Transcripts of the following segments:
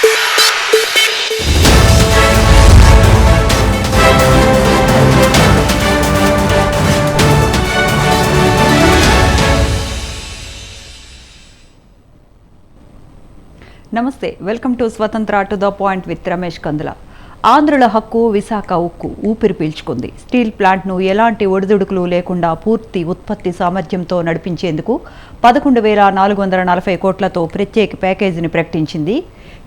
నమస్తే welcome to Swatantra to the point with Ramesh Kandula. ఆంధ్రుల హక్కు విశాఖ ఉక్కు ఊపిరి పీల్చుకుంది. స్టీల్ ప్లాంట్ను ఎలాంటి ఒడిదుడుకులు లేకుండా పూర్తి ఉత్పత్తి సామర్థ్యంతో నడిపించేందుకు పదకొండు వేల నాలుగు వందల నలభై కోట్లతో ప్రత్యేక ప్యాకేజీని ప్రకటించింది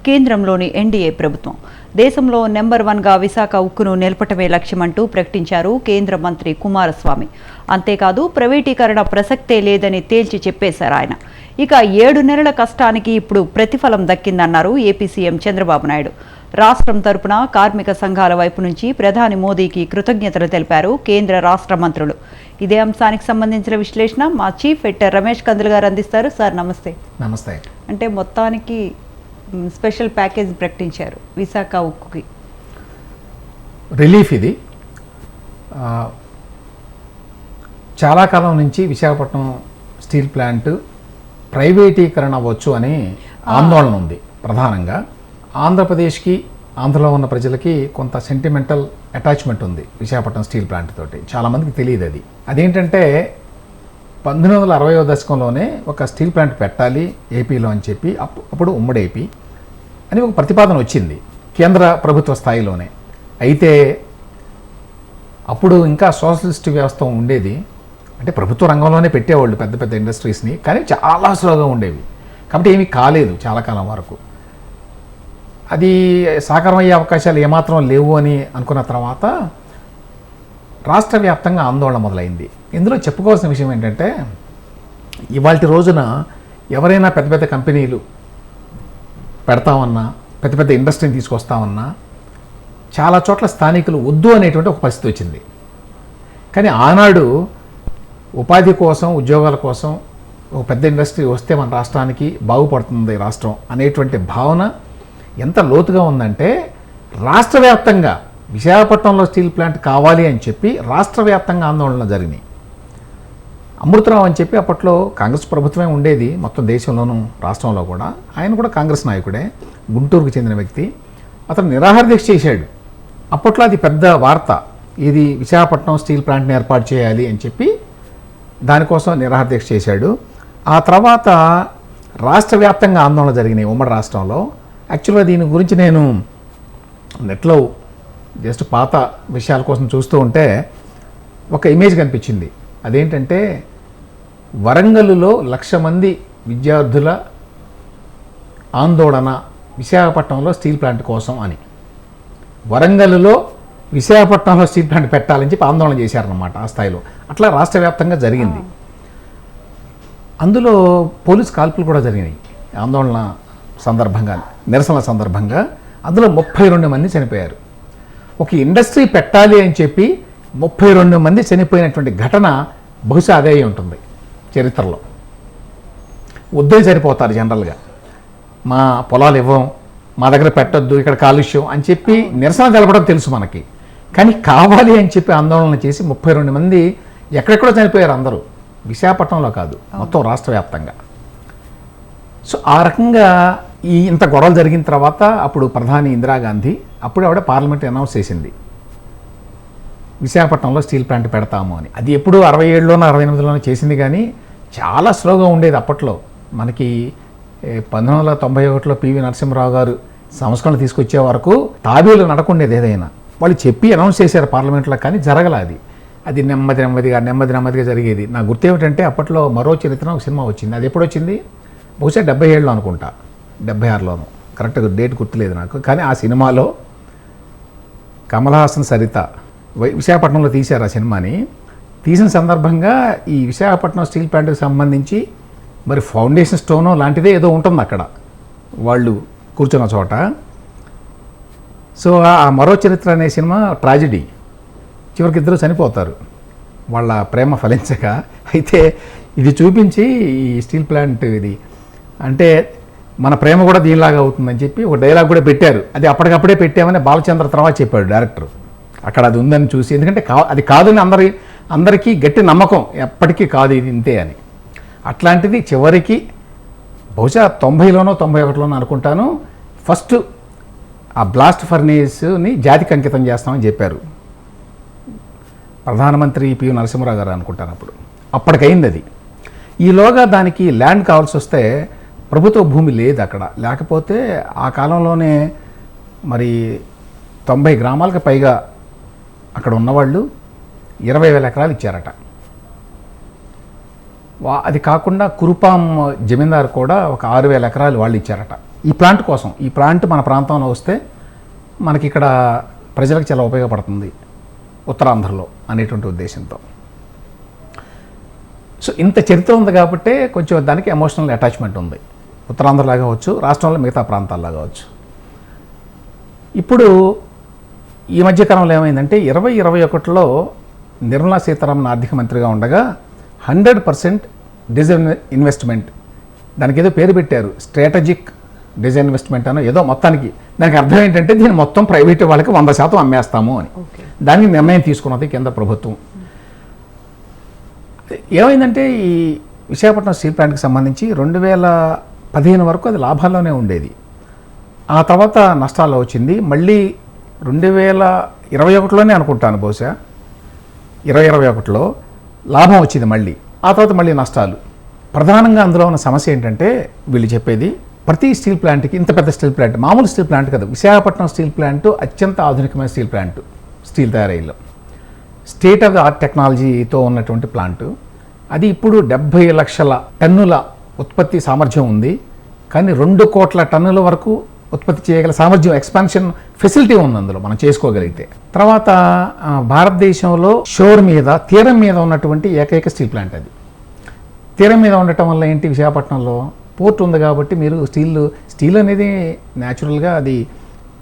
కేంద్రంలోని ఎన్డీఏ ప్రభుత్వం. దేశంలో నెంబర్ వన్గా విశాఖ ఉక్కును నిలపటమే లక్ష్యమంటూ ప్రకటించారు కేంద్ర మంత్రి కుమారస్వామి. అంతేకాదు ప్రైవేటీకరణ ప్రసక్తే లేదని తేల్చి చెప్పేశారు ఆయన. ఇక ఏడు నెలల కష్టానికి ఇప్పుడు ప్రతిఫలం దక్కిందన్నారు ఏపీ సీఎం చంద్రబాబు నాయుడు. రాష్ట్రం తరపున కార్మిక సంఘాల వైపు నుంచి ప్రధాని మోదీకి కృతజ్ఞతలు తెలిపారు కేంద్ర రాష్ట్ర మంత్రులు. ఇదే అంశానికి సంబంధించిన విశ్లేషణ మా చీఫ్ ఎడిటర్ రమేష్ కందులు గారు అందిస్తారు. సార్ నమస్తే. నమస్తే. అంటే మొత్తానికి స్పెషల్ ప్యాకేజ్ ప్రకటించారు విశాఖ ఉక్కుకి. రిలీఫ్ ఇది. చాలా కాలం నుంచి విశాఖపట్నం స్టీల్ ప్లాంట్ ప్రైవేటీకరణ అవ్వచ్చు అని ఆందోళన ఉంది ప్రధానంగా. ఆంధ్రప్రదేశ్కి ఆంధ్రలో ఉన్న ప్రజలకి కొంత సెంటిమెంటల్ అటాచ్మెంట్ ఉంది విశాఖపట్నం స్టీల్ ప్లాంట్ తోటి. చాలామందికి తెలియదు అది. అదేంటంటే పంతొమ్మిది వందల అరవయో దశకంలోనే ఒక స్టీల్ ప్లాంట్ పెట్టాలి ఏపీలో అని చెప్పి అప్పు- అప్పుడు ఉమ్మడి ఏపీ. అని ఒక ప్రతిపాదన వచ్చింది కేంద్ర ప్రభుత్వ స్థాయిలోనే. అయితే అప్పుడు ఇంకా సోషలిస్ట్ వ్యవస్థ ఉండేది. అంటే ప్రభుత్వ రంగంలోనే పెట్టేవాళ్ళు పెద్ద పెద్ద ఇండస్ట్రీస్ని కానీ చాలా స్లోగా ఉండేవి. కాబట్టి ఏమీ కాలేదు చాలా కాలం వరకు. అది సాకారం అయ్యే అవకాశాలు ఏమాత్రం లేవు అని అనుకున్న తర్వాత రాష్ట్ర వ్యాప్తంగా ఆందోళన మొదలైంది. ఇందులో చెప్పుకోవాల్సిన విషయం ఏంటంటే ఇవాళ రోజున ఎవరైనా పెద్ద పెద్ద కంపెనీలు పెడతామన్నా పెద్ద పెద్ద ఇండస్ట్రీని తీసుకొస్తామన్నా చాలా చోట్ల స్థానికులు వద్దు అనేటువంటి ఒక పరిస్థితి వచ్చింది. కానీ ఆనాడు ఉపాధి కోసం ఉద్యోగాల కోసం ఒక పెద్ద ఇండస్ట్రీ వస్తే మన రాష్ట్రానికి బాగుపడుతుంది రాష్ట్రం అనేటువంటి భావన ఎంత లోతుగా ఉందంటే రాష్ట్ర వ్యాప్తంగా విశాఖపట్నంలో స్టీల్ ప్లాంట్ కావాలి అని చెప్పి రాష్ట్ర వ్యాప్తంగా జరిగినాయి. అమృతరావు అని చెప్పి అప్పట్లో కాంగ్రెస్ ప్రభుత్వమే ఉండేది మొత్తం దేశంలోనూ రాష్ట్రంలో కూడా. ఆయన కూడా కాంగ్రెస్ నాయకుడే గుంటూరుకు చెందిన వ్యక్తి. అతను నిరాహార దీక్ష చేశాడు. అప్పట్లో అది పెద్ద వార్త. ఇది విశాఖపట్నం స్టీల్ ప్లాంట్ని ఏర్పాటు చేయాలి అని చెప్పి దానికోసం నిరాహార దీక్ష చేశాడు. ఆ తర్వాత రాష్ట్ర వ్యాప్తంగా ఆందోళన జరిగినాయి ఉమ్మడి రాష్ట్రంలో. యాక్చువల్గా దీని గురించి నేను నెట్లో జస్ట్ పాత విషయాల కోసం చూస్తూ ఉంటే ఒక ఇమేజ్ కనిపించింది. అదేంటంటే వరంగల్లో లక్ష మంది విద్యార్థుల ఆందోళన విశాఖపట్నంలో స్టీల్ ప్లాంట్ కోసం అని. వరంగల్లో విశాఖపట్నంలో స్టీల్ ప్లాంట్ పెట్టాలని చెప్పి ఆందోళన చేశారన్నమాట ఆ స్థాయిలో. అట్లా రాష్ట్ర వ్యాప్తంగా జరిగింది. అందులో పోలీస్ కాల్పులు కూడా జరిగినాయి ఆందోళన సందర్భంగా నిరసన సందర్భంగా. అందులో ముప్పై రెండు మంది చనిపోయారు. ఒక ఇండస్ట్రీ పెట్టాలి అని చెప్పి ముప్పై రెండు మంది చనిపోయినటువంటి ఘటన బహుశా అదే అయి ఉంటుంది. చరిత్రలో. వద్దే సరిపోతారు జనరల్గా. మా పొలాలు ఇవ్వం మా దగ్గర పెట్టొద్దు ఇక్కడ కాలుష్యం అని చెప్పి నిరసన తెలపడం తెలుసు మనకి. కానీ కావాలి అని చెప్పి ఆందోళన చేసి ముప్పై రెండు మంది ఎక్కడెక్కడో చనిపోయారు అందరూ. విశాఖపట్నంలో కాదు మొత్తం రాష్ట్ర వ్యాప్తంగా. సో ఆ రకంగా ఈ ఇంత గొడవలు జరిగిన తర్వాత అప్పుడు ప్రధాని ఇందిరాగాంధీ అప్పుడు ఆవిడ పార్లమెంట్ అనౌన్స్ చేసింది. విశాఖపట్నంలో స్టీల్ ప్లాంట్ పెడతాము అని. అది ఎప్పుడు అరవై ఏడులోనో అరవై ఎనిమిదిలోనో చేసింది కానీ చాలా స్లోగా ఉండేది అప్పట్లో. మనకి పంతొమ్మిది వందల తొంభై ఒకటిలో పివి నరసింహరావు గారు సంస్కరణ తీసుకొచ్చే వరకు తాబేలు నడకుండేది ఏదైనా. వాళ్ళు చెప్పి అనౌన్స్ చేశారు పార్లమెంట్లో కానీ జరగల అది. అది నెమ్మది నెమ్మదిగా నెమ్మది నెమ్మదిగా జరిగేది. నా గుర్తు ఏమిటంటే అప్పట్లో మరో చరిత్ర ఒక సినిమా వచ్చింది. అది ఎప్పుడు వచ్చింది? బహుశా డెబ్బై ఏడులో అనుకుంటా. డెబ్బై ఆరులోను. కరెక్ట్గా డేట్ గుర్తులేదు నాకు. కానీ ఆ సినిమాలో కమల్ హాసన్ సరిత విశాఖపట్నంలో తీశారు ఆ సినిమాని. తీసిన సందర్భంగా ఈ విశాఖపట్నం స్టీల్ ప్లాంట్కి సంబంధించి మరి ఫౌండేషన్ స్టోనో లాంటిదే ఏదో ఉంటుంది అక్కడ. వాళ్ళు కూర్చున్న చోట. సో ఆ మరో చరిత్ర అనే సినిమా ట్రాజెడీ. చివరికి ఇద్దరు చనిపోతారు. వాళ్ళ ప్రేమ ఫలించక. అయితే ఇది చూపించి ఈ స్టీల్ ప్లాంట్ ఇది. అంటే మన ప్రేమ కూడా దీనిలాగా అవుతుందని చెప్పి ఒక డైలాగ్ కూడా పెట్టారు. అది అప్పటికప్పుడే పెట్టామని బాలచంద్ర తర్వాత చెప్పాడు డైరెక్టర్. అక్కడ అది ఉందని చూసి ఎందుకంటే కా అది కాదని అందరి అందరికీ గట్టి నమ్మకం ఎప్పటికీ కాదు ఇది ఇంతే అని. అట్లాంటిది చివరికి బహుశా తొంభైలోనో తొంభై ఒకటిలోనో అనుకుంటాను ఫస్ట్ ఆ బ్లాస్ట్ ఫర్నేస్ని జాతికి అంకితం చేస్తామని చెప్పారు. ప్రధానమంత్రి పివి నరసింహరావు గారు అనుకుంటాను అప్పుడు. అప్పటికైంది అది. ఈలోగా దానికి ల్యాండ్ కావాల్సి వస్తే ప్రభుత్వ భూమి లేదు అక్కడ. లేకపోతే ఆ కాలంలోనే మరి తొంభై గ్రామాలకు పైగా అక్కడ ఉన్నవాళ్ళు ఇరవై వేల ఎకరాలు ఇచ్చారట. వా అది కాకుండా కురుపాం జమీందారు కూడా ఒక ఆరు వేల ఎకరాలు వాళ్ళు ఇచ్చారట. ఈ ప్లాంట్ కోసం ఈ ప్లాంట్ మన ప్రాంతంలో వస్తే మనకి ఇక్కడ ప్రజలకు చాలా ఉపయోగపడుతుంది ఉత్తరాంధ్రలో అనేటువంటి ఉద్దేశంతో. సో ఇంత చరిత్ర ఉంది కాబట్టి కొంచెం దానికి ఎమోషనల్ అటాచ్మెంట్ ఉంది. ఉత్తరాంధ్రలో కావచ్చు రాష్ట్రంలో మిగతా ప్రాంతాల్లో కావచ్చు. ఇప్పుడు ఈ మధ్యకాలంలో ఏమైందంటే ఇరవై ఇరవై ఒకటిలో నిర్మలా సీతారామన్ ఆర్థిక మంత్రిగా ఉండగా హండ్రెడ్ పర్సెంట్ డిజైన్ ఇన్వెస్ట్మెంట్. దానికి ఏదో పేరు పెట్టారు స్ట్రాటజిక్ డిజైన్ ఇన్వెస్ట్మెంట్ అనో ఏదో మొత్తానికి. దానికి అర్థం ఏంటంటే దీన్ని మొత్తం ప్రైవేట్ వాళ్ళకి వంద శాతం అమ్మేస్తాము అని. దానికి నిర్ణయం తీసుకున్నది కేంద్ర ప్రభుత్వం. ఏమైందంటే ఈ విశాఖపట్నం స్టీల్ ప్లాంట్కి సంబంధించి రెండు వేల పదిహేను వరకు అది లాభాల్లోనే ఉండేది. ఆ తర్వాత నష్టాల్లో వచ్చింది. మళ్ళీ రెండు వేల ఇరవై ఒకటిలోనే అనుకుంటాను బహుశా. ఇరవై ఇరవై ఒకటిలో లాభం వచ్చింది మళ్ళీ. ఆ తర్వాత మళ్ళీ నష్టాలు. ప్రధానంగా అందులో ఉన్న సమస్య ఏంటంటే వీళ్ళు చెప్పేది ప్రతి స్టీల్ ప్లాంట్కి ఇంత పెద్ద స్టీల్ ప్లాంట్ మామూలు స్టీల్ ప్లాంట్ కాదు విశాఖపట్నం స్టీల్ ప్లాంట్ అత్యంత ఆధునికమైన స్టీల్ ప్లాంట్ స్టీల్ తయారీలో. స్టేట్ ఆఫ్ ది ఆర్ట్ టెక్నాలజీతో ఉన్నటువంటి ప్లాంట్. అది ఇప్పుడు డెబ్భై లక్షల టన్నుల ఉత్పత్తి సామర్థ్యం ఉంది. కానీ రెండు కోట్ల టన్నుల వరకు ఉత్పత్తి చేయగల సామర్థ్యం ఎక్స్పాన్షన్ ఫెసిలిటీ ఉంది అందులో మనం చేసుకోగలిగితే. తర్వాత భారతదేశంలో షోర్ మీద తీరం మీద ఉన్నటువంటి ఏకైక స్టీల్ ప్లాంట్ అది. తీరం మీద ఉండటం వల్ల ఏంటి? విశాఖపట్నంలో పోర్ట్ ఉంది కాబట్టి మీరు స్టీల్ స్టీల్ అనేది న్యాచురల్గా అది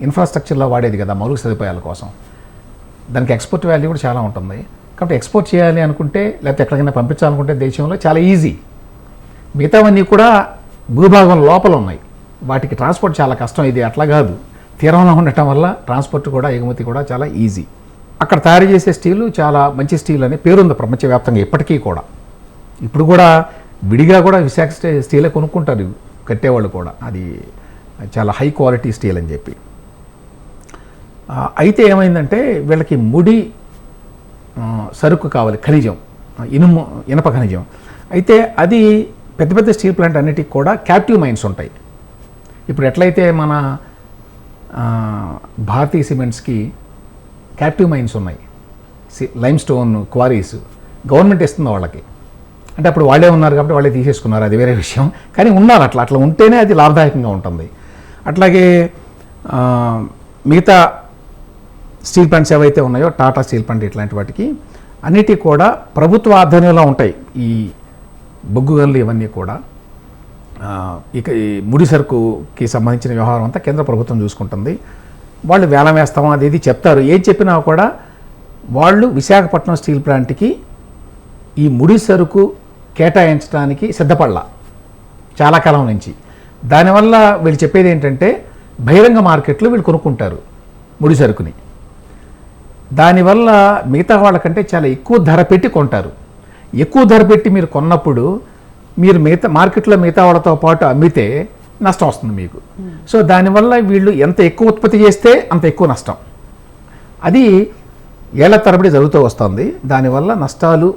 ఇన్ఫ్రాస్ట్రక్చర్లో వాడేది కదా మౌలిక సదుపాయాల కోసం. దానికి ఎక్స్పోర్ట్ వాల్యూ కూడా చాలా ఉంటుంది. కాబట్టి ఎక్స్పోర్ట్ చేయాలి అనుకుంటే లేకపోతే ఎక్కడికైనా పంపించాలనుకుంటే దేశంలో చాలా ఈజీ మిగతావన్నీ కూడా భూభాగం లోపల ఉన్నాయి. వాటికి ట్రాన్స్పోర్ట్ చాలా కష్టం. ఇది అట్లా కాదు. తీరంలో ఉండటం వల్ల ట్రాన్స్పోర్ట్ కూడా ఎగుమతి కూడా చాలా ఈజీ. అక్కడ తయారు చేసే స్టీలు చాలా మంచి స్టీల్ అని పేరుంది ప్రపంచవ్యాప్తంగా ఇప్పటికీ కూడా. ఇప్పుడు కూడా విడిగా కూడా విశాఖ స్టే స్టీలే కొనుక్కుంటారు కట్టేవాళ్ళు కూడా. అది చాలా హై క్వాలిటీ స్టీల్ అని చెప్పి. అయితే ఏమైందంటే వీళ్ళకి ముడి సరుకు కావాలి ఖనిజం ఇనుము ఇనప ఖనిజం. అయితే అది పెద్ద పెద్ద స్టీల్ ప్లాంట్ అన్నిటికి కూడా క్యాప్టివ్ మైన్స్ ఉంటాయి. ఇప్పుడు ఎట్లయితే మన భారతీయ సిమెంట్స్కి క్యాప్టివ్ మైన్స్ ఉన్నాయి. లైమ్ స్టోన్ క్వారీస్ గవర్నమెంట్ ఇస్తుంది వాళ్ళకి. అంటే అప్పుడు వాళ్ళే ఉన్నారు కాబట్టి వాళ్ళే తీసేసుకున్నారు అది వేరే విషయం. కానీ ఉన్నారు అట్లా అట్లా ఉంటేనే అది లాభదాయకంగా ఉంటుంది. అట్లాగే మిగతా స్టీల్ ప్లాంట్స్ ఏవైతే ఉన్నాయో టాటా స్టీల్ ప్లాంట్ ఇట్లాంటి వాటికి అన్నిటి కూడా ప్రభుత్వ ఆధ్వర్యంలో ఉంటాయి. ఈ బొగ్గు గనులు ఇవన్నీ కూడా. ఇక ఈ ముడి సరుకుకి సంబంధించిన వ్యవహారం అంతా కేంద్ర ప్రభుత్వం చూసుకుంటుంది. వాళ్ళు వేలం వేస్తాం అది ఇది చెప్తారు. ఏం చెప్పినా కూడా వాళ్ళు విశాఖపట్నం స్టీల్ ప్లాంట్కి ఈ ముడి సరుకు కేటాయించడానికి సిద్ధపడాల చాలా కాలం నుంచి. దానివల్ల వీళ్ళు చెప్పేది ఏంటంటే బహిరంగ మార్కెట్లో వీళ్ళు కొనుక్కుంటారు ముడి సరుకుని. దానివల్ల మిగతా వాళ్ళకంటే చాలా ఎక్కువ ధర పెట్టి కొంటారు. ఎక్కువ ధర పెట్టి మీరు కొన్నప్పుడు మీరు మిగతా మార్కెట్లో మిగతా వాళ్ళతో పాటు అమ్మితే నష్టం వస్తుంది మీకు. సో దానివల్ల వీళ్ళు ఎంత ఎక్కువ ఉత్పత్తి చేస్తే అంత ఎక్కువ నష్టం. అది ఏళ్ళ తరబడి జరుగుతూ వస్తుంది. దానివల్ల నష్టాలు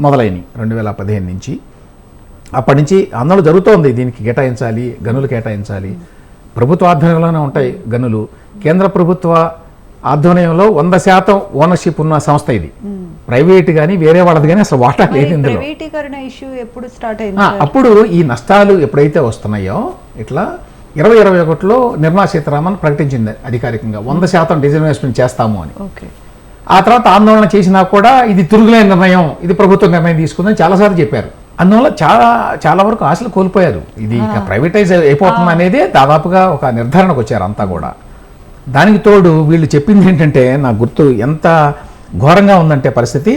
మొదలైనవి రెండు వేల పదిహేను నుంచి. అప్పటి నుంచి ఆందోళన జరుగుతోంది. దీనికి కేటాయించాలి గనులు కేటాయించాలి. ప్రభుత్వ ఆధ్వర్యంలోనే ఉంటాయి గనులు. కేంద్ర ప్రభుత్వ ఆధ్వర్యంలో వంద శాతం ఓనర్షిప్ ఉన్న సంస్థ ఇది. ప్రైవేట్ కానీ వేరే వాళ్ళది కానీ అసలు వాటా లేదు ఇందులో ఇష్యూ ఎప్పుడు స్టార్ట్ అయింది అప్పుడు ఈ నష్టాలు ఎప్పుడైతే వస్తున్నాయో ఇట్లా ఇరవై ఇరవై ఒకటిలో నిర్మలా సీతారామన్ ప్రకటించింది అధికారికంగా. వంద శాతం డిజిన్వెస్ట్మెంట్ చేస్తాము అని. ఆ తర్వాత ఆందోళన చేసినా కూడా ఇది తిరుగులేని నిర్ణయం ఇది ప్రభుత్వం నిర్ణయం తీసుకుందని చాలాసార్లు చెప్పారు. అందువల్ల చాలా చాలా వరకు ఆశలు కోల్పోయారు. ఇది ఇక ప్రైవేటైజ్ అయిపోతుంది అనేది దాదాపుగా ఒక నిర్ధారణకు వచ్చారు అంతా కూడా. దానికి తోడు వీళ్ళు చెప్పింది ఏంటంటే నా గుర్తు ఎంత ఘోరంగా ఉందంటే పరిస్థితి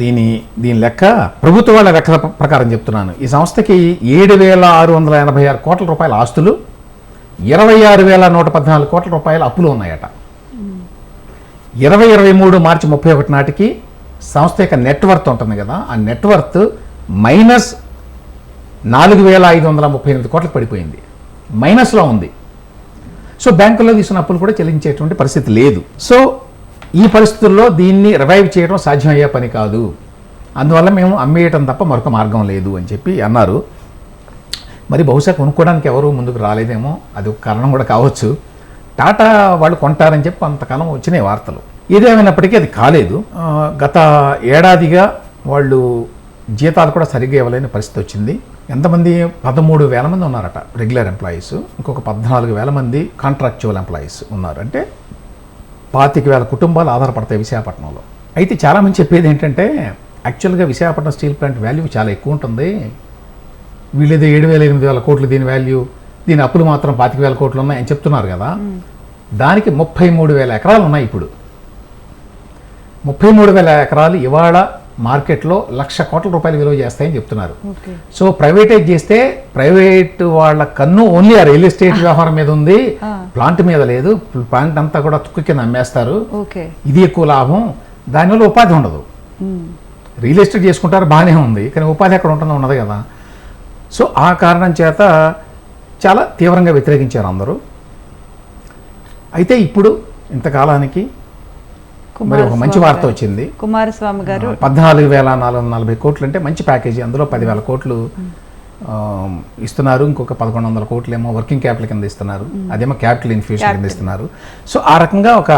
దీని దీని లెక్క ప్రభుత్వ వాళ్ళ లెక్క ప్రకారం చెప్తున్నాను. ఈ సంస్థకి ఏడు వేల ఆరు వందల ఎనభై ఆరు కోట్ల రూపాయల ఆస్తులు ఇరవై ఆరు వేల నూట పద్నాలుగు కోట్ల రూపాయల అప్పులు ఉన్నాయట. ఇరవై ఇరవై మూడు మార్చి ముప్పై ఒకటి నాటికి సంస్థ యొక్క నెట్వర్త్ ఉంటుంది కదా ఆ నెట్వర్త్ మైనస్ నాలుగు వేల ఐదు వందల ముప్పై ఎనిమిది కోట్లకు పడిపోయింది. మైనస్లో ఉంది. సో బ్యాంకుల్లో తీసుకున్న అప్పులు కూడా చెల్లించేటువంటి పరిస్థితి లేదు. సో ఈ పరిస్థితుల్లో దీన్ని రివైవ్ చేయడం సాధ్యమయ్యే పని కాదు. అందువల్ల మేము అమ్మేయటం తప్ప మరొక మార్గం లేదు అని చెప్పి అన్నారు. మరి బహుశా కొనుక్కోవడానికి ఎవరు ముందుకు రాలేదేమో అది ఒక కారణం కూడా కావచ్చు. టాటా వాళ్ళు కొంటారని చెప్పి కొంతకాలం వచ్చినాయి వార్తలు. ఏదేమైనప్పటికీ అది కాలేదు. గత ఏడాదిగా వాళ్ళు జీతాలు కూడా సరిగ్గా ఇవ్వలేని పరిస్థితి వచ్చింది. ఎంతమంది? పదమూడు వేల మంది ఉన్నారట రెగ్యులర్ ఎంప్లాయీస్. ఇంకొక పద్నాలుగు వేల మంది కాంట్రాక్చువల్ ఎంప్లాయీస్ ఉన్నారు. అంటే పాతిక వేల కుటుంబాలు ఆధారపడతాయి విశాఖపట్నంలో. అయితే చాలామంది చెప్పేది ఏంటంటే యాక్చువల్గా విశాఖపట్నం స్టీల్ ప్లాంట్ వాల్యూ చాలా ఎక్కువ ఉంటుంది. వీళ్ళేదో ఏడు వేల ఎనిమిది వేల కోట్లు దీని వాల్యూ దీని అప్పులు మాత్రం పాతిక వేల కోట్లు ఉన్నాయని చెప్తున్నారు కదా. దానికి ముప్పై మూడు వేల ఎకరాలు ఉన్నాయి ఇప్పుడు. ముప్పై మూడు వేల ఎకరాలు ఇవాళ మార్కెట్లో లక్ష కోట్ల రూపాయలు విలువ చేస్తాయని చెప్తున్నారు. సో ప్రైవేటైజ్ చేస్తే ప్రైవేట్ వాళ్ళ కన్ను ఓన్లీ ఆ రియల్ ఎస్టేట్ వ్యవహారం మీద ఉంది. ప్లాంట్ మీద లేదు. ప్లాంట్ అంతా కూడా తుక్కు కింద అమ్మేస్తారు ఇది ఎక్కువ లాభం. దానివల్ల ఉపాధి ఉండదు. రియల్ ఎస్టేట్ చేసుకుంటారు బాగానే ఉంది. కానీ ఉపాధి ఎక్కడ ఉంటుందో ఉండదు కదా. సో ఆ కారణం చేత చాలా తీవ్రంగా వ్యతిరేకించారు అందరూ. అయితే ఇప్పుడు ఇంతకాలానికి మరి ఒక మంచి వార్త వచ్చింది. కుమారస్వామి గారు పద్నాలుగు వేల నాలుగు వందల నలభై కోట్లు అంటే మంచి ప్యాకేజీ. అందులో పదివేల కోట్లు ఇస్తున్నారు. ఇంకొక పదకొండు వందల కోట్లు ఏమో వర్కింగ్ క్యాపిటల్ కింద ఇస్తున్నారు. అదేమో క్యాపిటల్ ఇన్ఫ్యూషన్ కింద ఇస్తున్నారు. సో ఆ రకంగా ఒక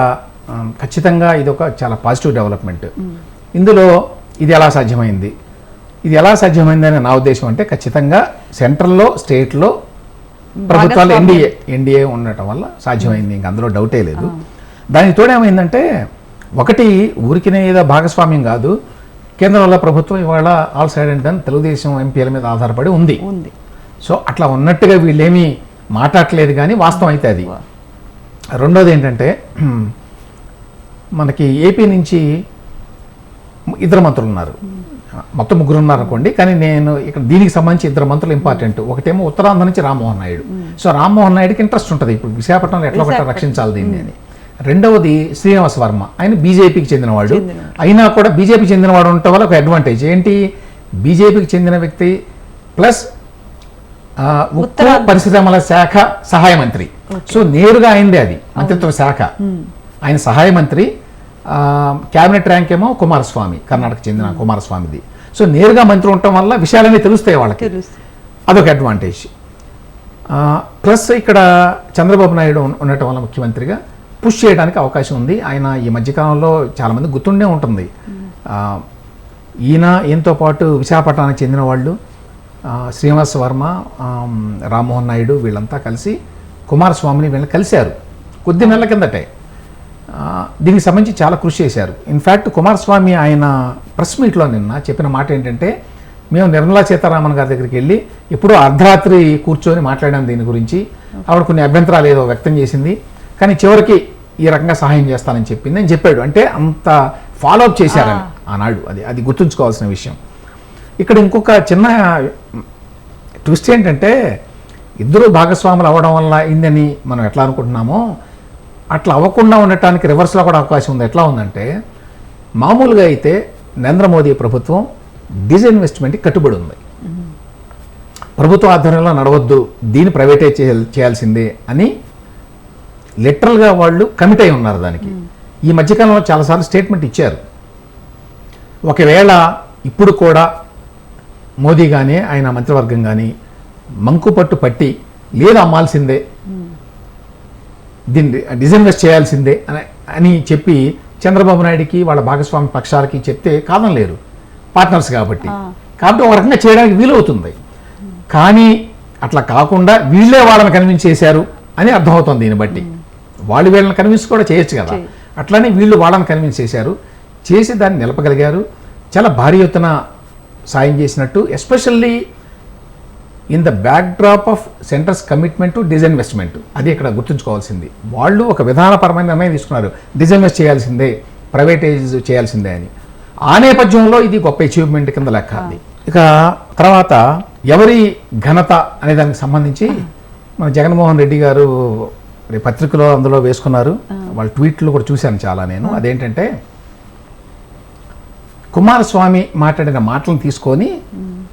ఖచ్చితంగా ఇది ఒక చాలా పాజిటివ్ డెవలప్మెంట్. ఇందులో ఇది ఎలా సాధ్యమైంది? ఇది ఎలా సాధ్యమైందని నా ఉద్దేశం అంటే ఖచ్చితంగా సెంట్రల్లో స్టేట్లో ప్రభుత్వాలు ఎన్డీఏ ఎన్డీఏ ఉండటం వల్ల సాధ్యమైంది. ఇంక అందులో డౌటే లేదు. దానికి తోడేమైందంటే ఒకటి ఊరికినే ఏదో భాగస్వామ్యం కాదు. కేంద్రంలో ప్రభుత్వం ఇవాళ all said and done Telugudesam ఎంపీల మీద ఆధారపడి ఉంది. ఉంది. సో అట్లా ఉన్నట్టుగా వీళ్ళేమీ మాట్లాడలేదు కానీ వాస్తవం అయితే అది. రెండోది ఏంటంటే మనకి ఏపీ నుంచి ఇద్దరు మంత్రులు ఉన్నారు. మొత్తం ముగ్గురు ఉన్నారు అనుకోండి కానీ నేను ఇక్కడ దీనికి సంబంధించి ఇద్దరు మంత్రులు ఇంపార్టెంట్. ఒకటేమో ఉత్తరాంధ్ర నుంచి రామ్మోహన్ నాయుడు. సో రామ్మోహన్ నాయుడుకి ఇంట్రెస్ట్ ఉంటుంది. ఇప్పుడు విశాఖపట్నంలో ఎట్లా ఒకటి రక్షించాలి దీన్ని అని. రెండవది శ్రీనివాస్ వర్మ. ఆయన బీజేపీకి చెందినవాడు. అయినా కూడా బీజేపీ చెందినవాడు ఉండటం వల్ల ఒక అడ్వాంటేజ్ ఏంటి? బీజేపీకి చెందిన వ్యక్తి ప్లస్ ఉత్తరాంధ్ర. పరిశ్రమల శాఖ సహాయ మంత్రి. సో నేరుగా అయిందే అది మంత్రిత్వ శాఖ. ఆయన సహాయ మంత్రి క్యాబినెట్ ర్యాంక్ ఏమో కుమారస్వామి కర్ణాటక చెందిన కుమారస్వామిది. సో నేరుగా మంత్రి ఉండటం వల్ల విషయాలన్నీ తెలుస్తాయి వాళ్ళకి. అదొక అడ్వాంటేజ్ ప్లస్ ఇక్కడ చంద్రబాబు నాయుడు ఉండటం వల్ల ముఖ్యమంత్రిగా పుష్ చేయడానికి అవకాశం ఉంది. ఆయన ఈ మధ్యకాలంలో చాలామంది గుర్తుండే ఉంటుంది. ఆ, ఈయన ఈయనతో పాటు విశాఖపట్నానికి చెందిన వాళ్ళు శ్రీనివాస్ వర్మ రామ్మోహన్ నాయుడు వీళ్ళంతా కలిసి కుమారస్వామిని వీళ్ళని కలిశారు కొద్ది నెలల కిందటే. దీనికి సంబంధించి చాలా కృషి చేశారు. ఇన్ఫ్యాక్ట్ కుమారస్వామి ఆయన ప్రెస్ మీట్లో నిన్న చెప్పిన మాట ఏంటంటే మేము నిర్మలా సీతారామన్ గారి దగ్గరికి వెళ్ళి ఎప్పుడో అర్ధరాత్రి కూర్చొని మాట్లాడాం దీని గురించి. ఆవిడ కొన్ని అభ్యంతరాలు ఏదో వ్యక్తం చేసింది. కానీ చివరికి ఈ రకంగా సహాయం చేస్తానని చెప్పింది అని చెప్పాడు. అంటే అంత ఫాలోఅప్ చేశారని ఆనాడు. అది అది గుర్తుంచుకోవాల్సిన విషయం. ఇక్కడ ఇంకొక చిన్న ట్విస్ట్ ఏంటంటే ఇద్దరు భాగస్వాములు అవ్వడం వల్ల అయిందని మనం ఎట్లా అనుకుంటున్నామో అట్లా అవ్వకుండా ఉండటానికి రివర్స్లో కూడా అవకాశం ఉంది. ఎట్లా ఉందంటే మామూలుగా అయితే నరేంద్ర మోదీ ప్రభుత్వం డిజిన్వెస్ట్మెంట్కి కట్టుబడి ఉంది. ప్రభుత్వ ఆధ్వర్యంలో నడవద్దు దీన్ని ప్రైవేటైజ్ చేయాల్- చేయాల్సిందే అని లిటరల్గా వాళ్ళు కమిట్ అయి ఉన్నారు దానికి. ఈ మధ్యకాలంలో చాలాసార్లు స్టేట్మెంట్ ఇచ్చారు. ఒకవేళ ఇప్పుడు కూడా మోదీ కానీ ఆయన మంత్రివర్గం కానీ మంకు పట్టు పట్టి లేదు అమ్మాల్సిందే దీన్ని డిజిన్వెస్ట్ చేయాల్సిందే అని అని చెప్పి చంద్రబాబు నాయుడికి వాళ్ళ భాగస్వామి పక్షాలకి చెప్తే కాదనలేరు పార్ట్నర్స్ కాబట్టి. కాబట్టి ఒక రకంగా చేయడానికి వీలవుతుంది. కానీ అట్లా కాకుండా వీళ్ళే వాళ్ళని కన్విన్స్ చేశారు అని అర్థమవుతుంది దీన్ని బట్టి. వాళ్ళు వీళ్ళని కన్విన్స్ కూడా చేయొచ్చు కదా. అట్లనే వీళ్ళు వాళ్ళని కన్విన్స్ చేశారు. చేసి దాన్ని నిలపగలిగారు. చాలా భారీ ఎత్తున సాయం చేసినట్టు especially in the backdrop of centre's commitment to disinvestment అది ఇక్కడ గుర్తుంచుకోవాల్సింది. వాళ్ళు ఒక విధానపరమైన నిర్ణయం తీసుకున్నారు. డిజిన్వెస్ట్ చేయాల్సిందే ప్రైవేటైజ్ చేయాల్సిందే అని. ఆ నేపథ్యంలో ఇది గొప్ప అచీవ్మెంట్ కింద లెక్క. అది ఇక తర్వాత ఎవరి ఘనత అనే దానికి సంబంధించి మన జగన్మోహన్ రెడ్డి గారు పత్రికలో అందులో వేసుకున్నారు. వాళ్ళ ట్వీట్లు కూడా చూశాను చాలా నేను. అదేంటంటే కుమారస్వామి మాట్లాడిన మాటలను తీసుకొని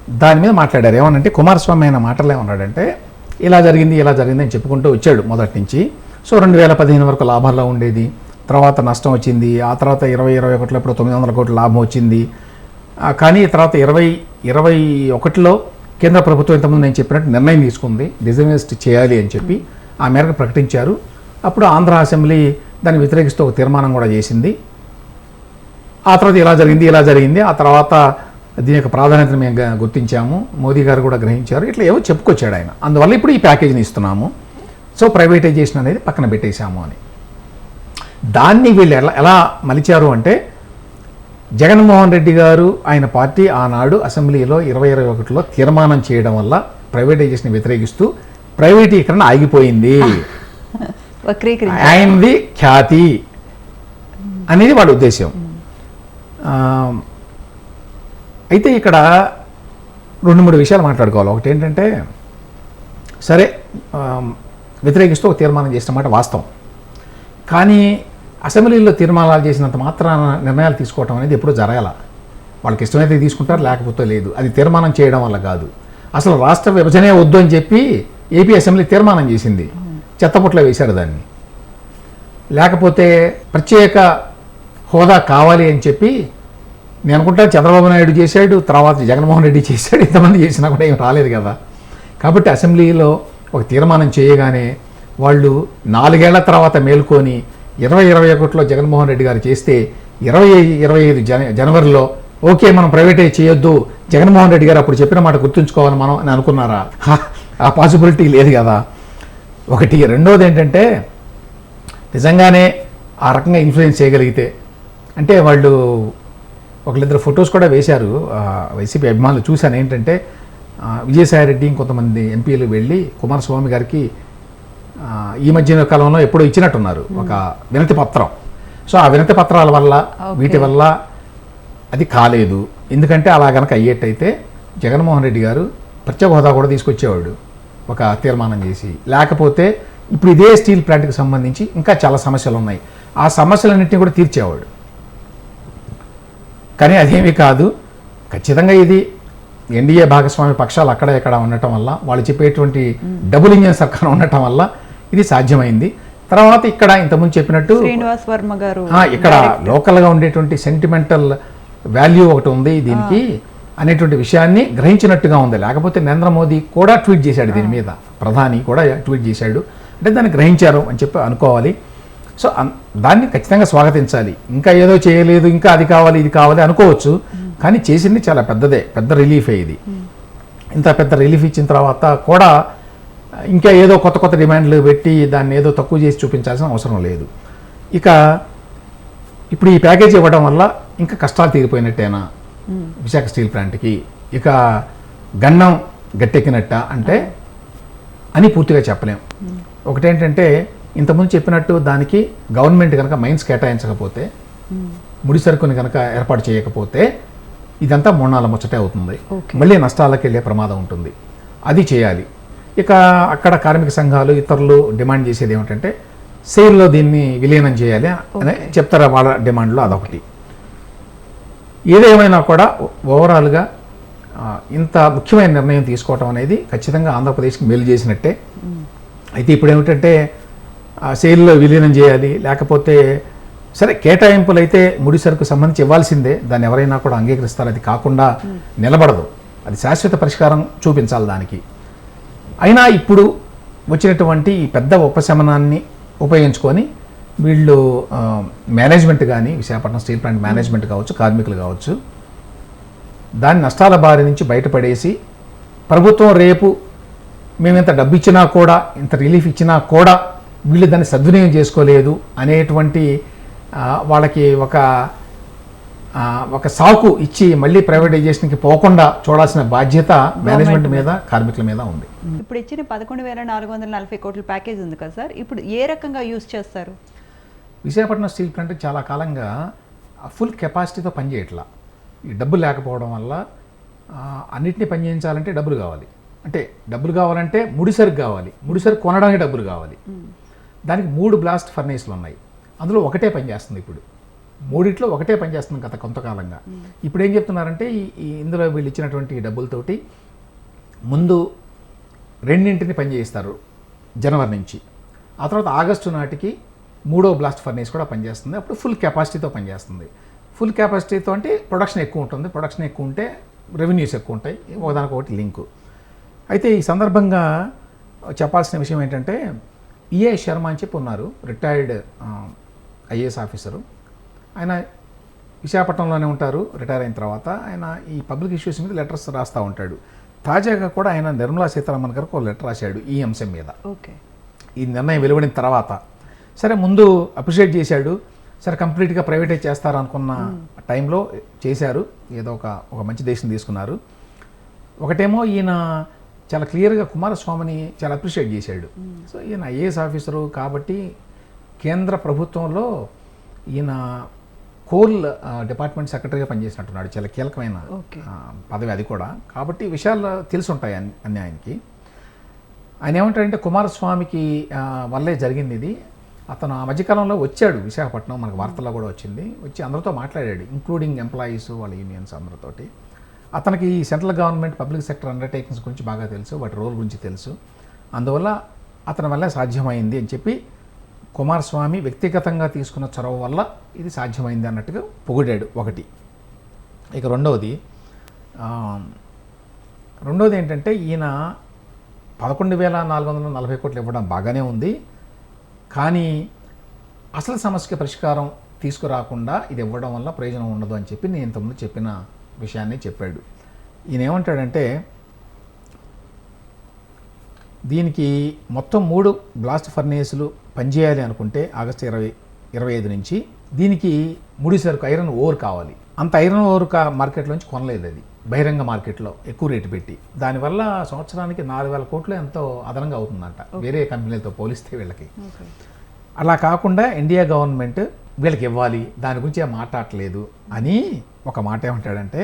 దాని మీద మాట్లాడారు. ఏమనంటే కుమారస్వామి అయిన మాటలు ఏమన్నాడంటే ఇలా జరిగింది ఇలా జరిగింది అని చెప్పుకుంటూ వచ్చాడు మొదటి నుంచి. సో రెండు వేల పదిహేను వరకు లాభాల్లో ఉండేది. తర్వాత నష్టం వచ్చింది. ఆ తర్వాత ఇరవై ఇరవై ఒకటిలో ఇప్పుడు తొమ్మిది వందల కోట్ల లాభం వచ్చింది. కానీ తర్వాత ఇరవై ఇరవై ఒకటిలో కేంద్ర ప్రభుత్వం ఇంతకుముందు నేను చెప్పినట్టు నిర్ణయం తీసుకుంది. డిజిన్వెస్ట్ చేయాలి అని చెప్పి. ఆ మేరకు ప్రకటించారు. అప్పుడు ఆంధ్ర అసెంబ్లీ దాన్ని వ్యతిరేకిస్తూ ఒక తీర్మానం కూడా చేసింది. ఆ తర్వాత ఇలా జరిగింది ఇలా జరిగింది. ఆ తర్వాత దీని యొక్క ప్రాధాన్యతను మేము గుర్తించాము. మోదీ గారు కూడా గ్రహించారు. ఇట్లా ఏవో చెప్పుకొచ్చాడు ఆయన. అందువల్ల ఇప్పుడు ఈ ప్యాకేజీని ఇస్తున్నాము. సో ప్రైవేటైజేషన్ అనేది పక్కన పెట్టేశాము అని. దాన్ని వీళ్ళు ఎలా ఎలా మలిచారు అంటే జగన్మోహన్ రెడ్డి గారు ఆయన పార్టీ ఆనాడు అసెంబ్లీలో ఇరవై ఇరవై ఒకటిలో తీర్మానం చేయడం వల్ల ప్రైవేటైజేషన్ వ్యతిరేకిస్తూ ప్రైవేటీకరణ ఆగిపోయింది. ఆయనది ఖ్యాతి అనేది వాళ్ళ ఉద్దేశం అయితే ఇక్కడ రెండు మూడు విషయాలు మాట్లాడుకోవాలి. ఒకటి ఏంటంటే సరే వ్యతిరేకిస్తూ ఒక తీర్మానం చేసిన మాట వాస్తవం. కానీ అసెంబ్లీలో తీర్మానాలు చేసినంత మాత్రాన నిర్ణయాలు తీసుకోవటం అనేది ఎప్పుడూ జరగాల. వాళ్ళకి ఇష్టమైతే తీసుకుంటారు లేకపోతే లేదు. అది తీర్మానం చేయడం వల్ల కాదు. అసలు రాష్ట్ర విభజనే వద్దు అని చెప్పి ఏపీ అసెంబ్లీ తీర్మానం చేసింది. చెత్తపుట్ల వేశారు దాన్ని. లేకపోతే ప్రత్యేక హోదా కావాలి అని చెప్పి నేను అనుకుంటా చంద్రబాబు నాయుడు చేశాడు తర్వాత జగన్మోహన్ రెడ్డి చేశాడు ఇంతమంది చేసినా కూడా ఏం రాలేదు కదా. కాబట్టి అసెంబ్లీలో ఒక తీర్మానం చేయగానే వాళ్ళు నాలుగేళ్ళ తర్వాత మేల్కొని ఇరవై ఇరవై ఒకటిలో జగన్మోహన్ రెడ్డి గారు చేస్తే ఇరవై ఇరవై ఐదు జన జనవరిలో ఓకే మనం ప్రైవేటైజ్ చేయొద్దు జగన్మోహన్ రెడ్డి గారు అప్పుడు చెప్పిన మాట గుర్తుంచుకోవాలి మనం అని అనుకున్నారా? హా, ఆ పాసిబిలిటీ లేదు కదా. ఒకటి. రెండోది ఏంటంటే నిజంగానే ఆ రకంగా ఇన్ఫ్లుయెన్స్ చేయగలిగితే అంటే వాళ్ళు ఒకళ్ళిద్దరు ఫొటోస్ కూడా వేశారు. వైసీపీ అభిమానులు చూశాను ఏంటంటే విజయసాయి రెడ్డి ఇంకొంతమంది ఎంపీలు వెళ్ళి కుమారస్వామి గారికి ఈ మధ్య కాలంలో ఎప్పుడో ఇచ్చినట్టున్నారు. ఒక వినతి పత్రం. సో ఆ వినతి పత్రాల వల్ల. వీటి వల్ల అది కాలేదు. ఎందుకంటే అలా గనక అయ్యేట్టయితే జగన్మోహన్ రెడ్డి గారు ప్రత్యేక హోదా కూడా తీసుకొచ్చేవాడు ఒక తీర్మానం చేసి. లేకపోతే ఇప్పుడు ఇదే స్టీల్ ప్లాంట్కి సంబంధించి ఇంకా చాలా సమస్యలు ఉన్నాయి ఆ సమస్యలన్నింటినీ కూడా తీర్చేవాడు. కానీ అదేమీ కాదు. ఖచ్చితంగా ఇది ఎన్డీఏ భాగస్వామి పక్షాలు అక్కడ ఇక్కడ ఉండటం వల్ల వాళ్ళు చెప్పేటువంటి డబుల్ ఇంజన్ సర్కార్ ఉండటం వల్ల ఇది సాధ్యమైంది. తర్వాత ఇక్కడ ఇంతకుముందు చెప్పినట్టు శ్రీనివాస్ వర్మ గారు ఇక్కడ లోకల్గా ఉండేటువంటి సెంటిమెంటల్ వాల్యూ ఒకటి ఉంది దీనికి. అనేటువంటి విషయాన్ని గ్రహించినట్టుగా ఉంది. లేకపోతే నరేంద్ర మోదీ కూడా ట్వీట్ చేశాడు దీని మీద. ప్రధాని కూడా ట్వీట్ చేశాడు. అంటే దాన్ని గ్రహించారు అని చెప్పి అనుకోవాలి. సో దాన్ని ఖచ్చితంగా స్వాగతించాలి. ఇంకా ఏదో చేయలేదు ఇంకా అది కావాలి ఇది కావాలి అనుకోవచ్చు. కానీ చేసింది చాలా పెద్దదే పెద్ద రిలీఫే ఇది ఇంత పెద్ద రిలీఫ్ ఇచ్చిన తర్వాత కూడా ఇంకా ఏదో కొత్త కొత్త డిమాండ్లు పెట్టి దాన్ని ఏదో తక్కువ చేసి చూపించాల్సిన అవసరం లేదు. ఇక ఇప్పుడు ఈ ప్యాకేజ్ ఇవ్వడం వల్ల ఇంకా కష్టాలు తీరిపోయినట్టేనా? విశాఖ స్టీల్ ప్లాంట్కి. ఇక గన్నం గట్టెక్కినట్ట అంటే అని పూర్తిగా చెప్పలేం. ఒకటేంటంటే ఇంతకుముందు చెప్పినట్టు దానికి గవర్నమెంట్ కనుక మైన్స్ కేటాయించకపోతే ముడి సరుకుని కనుక ఏర్పాటు చేయకపోతే ఇదంతా మూడు ముచ్చటే అవుతుంది. మళ్ళీ నష్టాలకు వెళ్ళే ప్రమాదం ఉంటుంది. అది చేయాలి. ఇక అక్కడ కార్మిక సంఘాలు ఇతరులు డిమాండ్ చేసేది ఏమిటంటే సేల్లో దీన్ని విలీనం చేయాలి అని. చెప్తారు వాళ్ళ డిమాండ్లో అదొకటి. ఏదేమైనా కూడా ఓవరాల్గా ఇంత ముఖ్యమైన నిర్ణయం తీసుకోవటం అనేది ఖచ్చితంగా ఆంధ్రప్రదేశ్కి మేలు చేసినట్టే. అయితే ఇప్పుడు ఏమిటంటే ఆ సేల్లో విలీనం చేయాలి లేకపోతే సరే కేటాయింపులు అయితే ముడి సరుకు సంబంధించి ఇవ్వాల్సిందే. దాన్ని ఎవరైనా కూడా అంగీకరిస్తారు. అది కాకుండా నిలబడదు. అది శాశ్వత పరిష్కారం చూపించాలి దానికి. అయినా ఇప్పుడు వచ్చినటువంటి ఈ పెద్ద ఉపశమనాన్ని ఉపయోగించుకొని వీళ్ళు మేనేజ్మెంట్ కానీ విశాఖపట్నం స్టీల్ ప్లాంట్ మేనేజ్మెంట్ కావచ్చు కార్మికులు కావచ్చు దాని నష్టాల బారి నుంచి బయటపడేసి ప్రభుత్వం రేపు మేము ఇంత డబ్బు ఇచ్చినా కూడా ఇంత రిలీఫ్ ఇచ్చినా కూడా వీళ్ళు దాన్ని సద్వినియోగం చేసుకోలేదు అనేటువంటి వాళ్ళకి ఒక ఒక సాకు ఇచ్చి మళ్ళీ ప్రైవేటైజేషన్కి పోకుండా చూడాల్సిన బాధ్యత మేనేజ్మెంట్ మీద కార్మికుల మీద ఉంది. ఇప్పుడు ఇచ్చిన పదకొండు వేల నాలుగు వందల నలభై కోట్ల ప్యాకేజ్ ఉంది కదా సార్. ఇప్పుడు ఏ రకంగా యూజ్ చేస్తారు? విశాఖపట్నం స్టీల్ ప్లాంట్ చాలా కాలంగా ఫుల్ కెపాసిటీతో పనిచేయట్లా. ఈ డబ్బు లేకపోవడం వల్ల అన్నిటినీ పనిచేయించాలంటే డబ్బులు కావాలి. అంటే డబ్బులు కావాలంటే ముడిసరుకు కావాలి. ముడిసరుకు కొనడానికి డబ్బులు కావాలి. దానికి మూడు బ్లాస్ట్ ఫర్నేస్లు ఉన్నాయి. అందులో ఒకటే పనిచేస్తుంది ఇప్పుడు. మూడిట్లో ఒకటే పనిచేస్తుంది గత కొంతకాలంగా. ఇప్పుడు ఏం చెప్తున్నారంటే ఈ ఇందులో వీళ్ళు ఇచ్చినటువంటి డబ్బులతోటి ముందు రెండింటిని పనిచేయిస్తారు జనవరి నుంచి. ఆ తర్వాత ఆగస్టు నాటికి మూడో బ్లాస్ట్ ఫర్నేస్ కూడా పనిచేస్తుంది. అప్పుడు ఫుల్ కెపాసిటీతో పనిచేస్తుంది. ఫుల్ కెపాసిటీతో అంటే ప్రొడక్షన్ ఎక్కువ ఉంటుంది. ప్రొడక్షన్ ఎక్కువ ఉంటే రెవెన్యూస్ ఎక్కువ ఉంటాయి. ఒకదానికొకటి లింకు అయితే ఈ సందర్భంగా చెప్పాల్సిన విషయం ఏంటంటే ఈఏ శర్మ అని చెప్పి ఉన్నారు. రిటైర్డ్ ఐఏఎస్ ఆఫీసరు ఆయన విశాఖపట్నంలోనే ఉంటారు. రిటైర్ అయిన తర్వాత ఆయన ఈ పబ్లిక్ ఇష్యూస్ మీద లెటర్స్ రాస్తూ ఉంటాడు. తాజాగా కూడా ఆయన నిర్మలా సీతారామన్ గారికి ఒక లెటర్ రాశాడు ఈ అంశం మీద. ఓకే ఈ నిర్ణయం వెలువడిన తర్వాత సరే ముందు అప్రిషియేట్ చేశాడు. సరే కంప్లీట్గా ప్రైవేటైజ్ చేస్తారు అనుకున్న టైంలో చేశారు. ఏదో ఒక ఒక మంచి దేశం తీసుకున్నారు. ఒకటేమో ఈయన చాలా క్లియర్గా కుమారస్వామిని చాలా అప్రిషియేట్ చేశాడు. సో ఈయన ఐఏఎస్ ఆఫీసరు కాబట్టి కేంద్ర ప్రభుత్వంలో ఈయన కోల్ డిపార్ట్మెంట్ సెక్రటరీగా పనిచేసినట్టున్నాడు. చాలా కీలకమైన పదవి అది కూడా. కాబట్టి విషయాలు తెలిసి ఉంటాయి అన్ని ఆయనకి ఆయన ఏమంటాడంటే కుమారస్వామికి వల్లే జరిగింది ఇది. అతను ఆ మధ్యకాలంలో వచ్చాడు విశాఖపట్నం మనకు వార్తల్లో కూడా వచ్చింది. వచ్చి అందరితో మాట్లాడాడు ఇంక్లూడింగ్ ఎంప్లాయీస్ వాళ్ళ యూనియన్స్ అందరితోటి. అతనికి ఈ central government public sector undertakings గురించి బాగా తెలుసు వాటి రోల్ గురించి తెలుసు. అందువల్ల అతని వల్ల సాధ్యమైంది అని చెప్పి కుమారస్వామి వ్యక్తిగతంగా తీసుకున్న చొరవ వల్ల ఇది సాధ్యమైంది అన్నట్టుగా పొగిడాడు ఒకటి. ఇక రెండవది రెండవది ఏంటంటే ఈయన పదకొండు వేల నాలుగు వందల నలభై కోట్లు ఇవ్వడం బాగానే ఉంది. కానీ అసలు సమస్యకి పరిష్కారం తీసుకురాకుండా ఇది ఇవ్వడం వల్ల ప్రయోజనం ఉండదు అని చెప్పి నేను ఇంతకుముందు చెప్పిన విషయాన్ని చెప్పాడు. ఈయన ఏమంటాడంటే దీనికి మొత్తం మూడు బ్లాస్ట్ ఫర్నేసులు పనిచేయాలి అనుకుంటే ఆగస్టు ఇరవై ఇరవై ఐదు నుంచి దీనికి ముడి సరుకు ఐరన్ ఓర్ కావాలి. అంత ఐరన్ ఓర్ కా మార్కెట్లోంచి కొనలేదు అది. బహిరంగ మార్కెట్లో ఎక్కువ రేటు పెట్టి దానివల్ల సంవత్సరానికి నాలుగు వేల కోట్లు ఎంతో అదనంగా అవుతుందంట. వేరే కంపెనీలతో పోలిస్తే వీళ్ళకి. అలా కాకుండా ఇండియా గవర్నమెంట్ వీళ్ళకి ఇవ్వాలి దాని గురించి ఏం మాట్లాడట్లేదు అని ఒక మాట ఏమంటాడంటే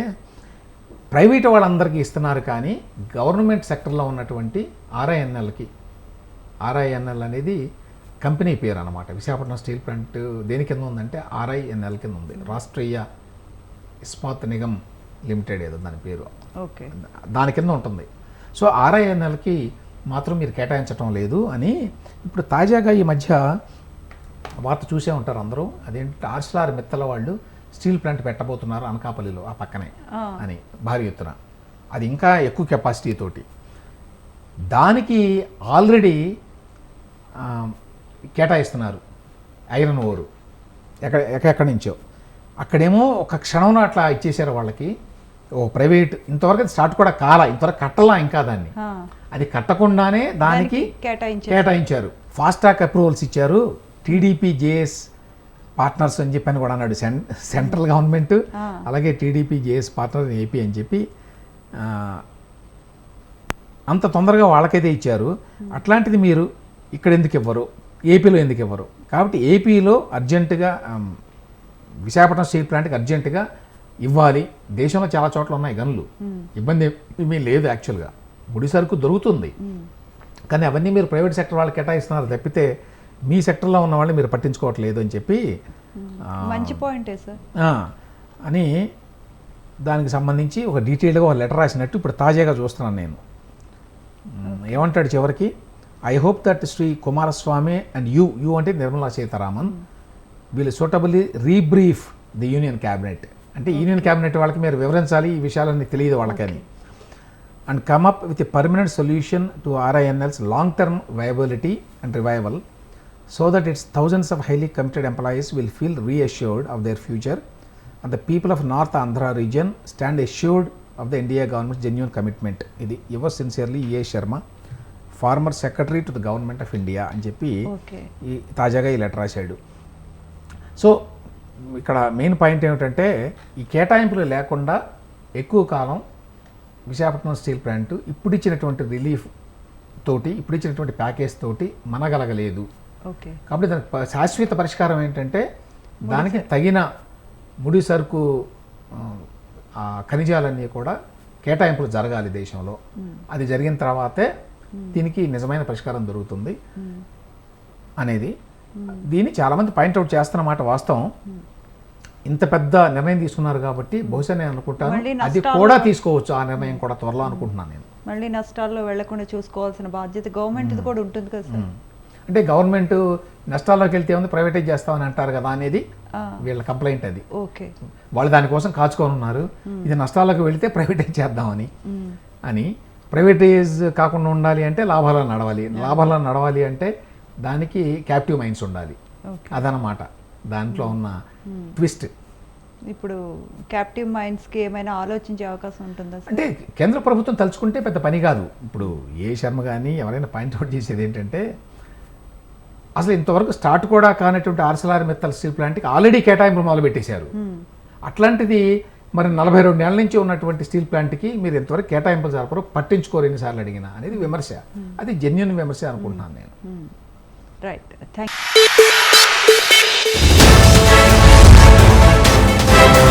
ప్రైవేట్ వాళ్ళందరికీ ఇస్తున్నారు కానీ గవర్నమెంట్ సెక్టర్లో ఉన్నటువంటి ఆర్ఐఎన్ఎల్కి ఆర్ఐఎన్ఎల్ అనేది కంపెనీ పేరు అనమాట విశాఖపట్నం స్టీల్ ప్లాంట్ దేని కింద ఉందంటే ఆర్ఐఎన్ఎల్ కింద ఉంది. రాష్ట్రీయ ఇస్పాత్ నిగమ్ లిమిటెడ్ ఏదో దాని పేరు. ఓకే. దాని కింద ఉంటుంది. సో ఆర్ఐఎన్ఎల్కి మాత్రం మీరు కేటాయించటం లేదు అని ఇప్పుడు తాజాగా ఈ మధ్య వార్త చూసే ఉంటారు అందరూ. అదేంటి ఆర్స్లార్ మిత్తల వాళ్ళు స్టీల్ ప్లాంట్ పెట్టబోతున్నారు అనకాపల్లిలో ఆ పక్కనే. అని భారీ ఎత్తున. అది ఇంకా ఎక్కువ కెపాసిటీ తోటి. దానికి ఆల్రెడీ కేటాయిస్తున్నారు ఐరన్ ఓరు. ఎక్కడ ఎక్కడెక్కడి నుంచో. అక్కడేమో ఒక క్షణంలో అట్లా ఇచ్చేసారు వాళ్ళకి. ఓ ప్రైవేట్ ఇంతవరకు స్టార్ట్ కూడా కాలా ఇంతవరకు కట్టలా ఇంకా దాన్ని. అది కట్టకుండానే దానికి కేటాయించారు. ఫాస్ట్ ట్రాక్ అప్రూవల్స్ ఇచ్చారు. టీడీపీ జేఎస్ పార్ట్నర్స్ అని చెప్పి అని కూడా అన్నాడు. Central government. అలాగే టీడీపీ జేఎస్ పార్ట్నర్ ఏపీ అని చెప్పి అంత తొందరగా వాళ్ళకైతే ఇచ్చారు. అట్లాంటిది మీరు ఇక్కడ ఎందుకు ఇవ్వరు? ఏపీలో ఎందుకు ఇవ్వరు? కాబట్టి ఏపీలో అర్జెంటుగా విశాఖపట్నం స్టీల్ ప్లాంట్కి అర్జెంటుగా ఇవ్వాలి. దేశంలో చాలా చోట్ల ఉన్నాయి గనులు. ఇబ్బంది ఏమీ లేదు యాక్చువల్గా. ముడి సరుకు దొరుకుతుంది. కానీ అవన్నీ మీరు ప్రైవేట్ సెక్టర్ వాళ్ళకి కేటాయిస్తున్నారు తప్పితే మీ సెక్టర్లో ఉన్న వాళ్ళని మీరు పట్టించుకోవట్లేదు అని చెప్పి మంచి పాయింటే సార్. అని దానికి సంబంధించి ఒక డీటెయిల్గా ఒక లెటర్ రాసినట్టు ఇప్పుడు తాజాగా చూస్తున్నాను నేను. ఏమంటాడు చివరికి? I hope that Shri Kumaraswamy and you you అంటే నిర్మలా సీతారామన్ వీళ్ళు suitably rebrief the union cabinet అంటే యూనియన్ క్యాబినెట్ వాళ్ళకి మీరు వివరించాలి ఈ విషయాలన్నీ తెలియదు వాళ్ళకని. And come up with a permanent solution to RINL's long term viability and revival so that its thousands of highly committed employees will feel reassured of their future and the people of north Andhra region stand assured of the India government genuine commitment ఇది your sincerely A Sharma former secretary to the government of India అని చెప్పి ఈ తాజాగా ఈ letter రాశాడు. So ఇక్కడ main point ఏమిటంటే ఈ కేటాయింపులు లేకుండా ఎక్కువ కాలం విశాఖపట్నం స్టీల్ ప్లాంట్ ఇప్పుడు ఇచ్చినటువంటి రిలీఫ్ తోటి ఇప్పుడు ఇచ్చినటువంటి ప్యాకేజ్ తోటి మనగలగలేదు. ఓకే. కాబట్టి దానికి శాశ్వత పరిష్కారం ఏంటంటే దానికి తగిన ముడి సరుకు ఖనిజాలన్నీ కూడా కేటాయింపులు జరగాలి దేశంలో. అది జరిగిన తర్వాతే దీనికి నిజమైన పరిష్కారం దొరుకుతుంది అనేది. దీన్ని చాలామంది పాయింట్అవుట్ చేస్తున్నమాట వాస్తవం. ఇంత పెద్ద నిర్ణయం తీసుకున్నారు కాబట్టి బహుశా నేను అనుకుంటాను. అది కూడా తీసుకోవచ్చు. ఆ నిర్ణయం కూడా త్వరలో అనుకుంటున్నాను నేను. మళ్ళీ నష్టాల్లో వెళ్ళకుండా చూసుకోవాల్సిన బాధ్యత గవర్నమెంట్ కూడా ఉంటుంది కదా సార్. అంటే గవర్నమెంట్ నష్టాల్లోకి వెళ్తే ఉంది ప్రైవేటైజ్ చేస్తామని అంటారు కదా అనేది వీళ్ళ కంప్లైంట్ అది. ఓకే. వాళ్ళు దానికోసం కాచుకొని ఉన్నారు. ఇది నష్టాలకు వెళితే ప్రైవేటైజ్ చేద్దామని. అని ప్రైవేటైజ్ కాకుండా ఉండాలి అంటే లాభాలను నడవాలి. లాభాలను నడవాలి అంటే దానికి క్యాప్టివ్ మైండ్స్ ఉండాలి. అదనమాట దాంట్లో ఉన్న ట్విస్ట్ ఇప్పుడు క్యాప్టివ్ మైండ్స్కి ఏమైనా ఆలోచించే అవకాశం ఉంటుందా అంటే కేంద్ర ప్రభుత్వం తలుచుకుంటే పెద్ద పని కాదు. ఇప్పుడు ఏ శర్మ కానీ ఎవరైనా పాయింట్అవుట్ చేసేది ఏంటంటే అసలు ఇంతవరకు స్టార్ట్ కూడా కానటువంటి ఆర్సలార్ మెత్తల్ స్టీల్ ప్లాంట్కి ఆల్రెడీ కేటాయింపులు మొదలు పెట్టేశారు. మ్మ్. అట్లాంటిది మరి నలభై రెండు నెలల నుంచి ఉన్నటువంటి స్టీల్ ప్లాంట్కి మీరు ఎంతవరకు కేటాయింపులు జరపరు పట్టించుకోరు ఎన్నిసార్లు అడిగినా అనేది విమర్శ. అది జెన్యున్ విమర్శ అనుకుంటున్నాను నేను. Right thank Thank you.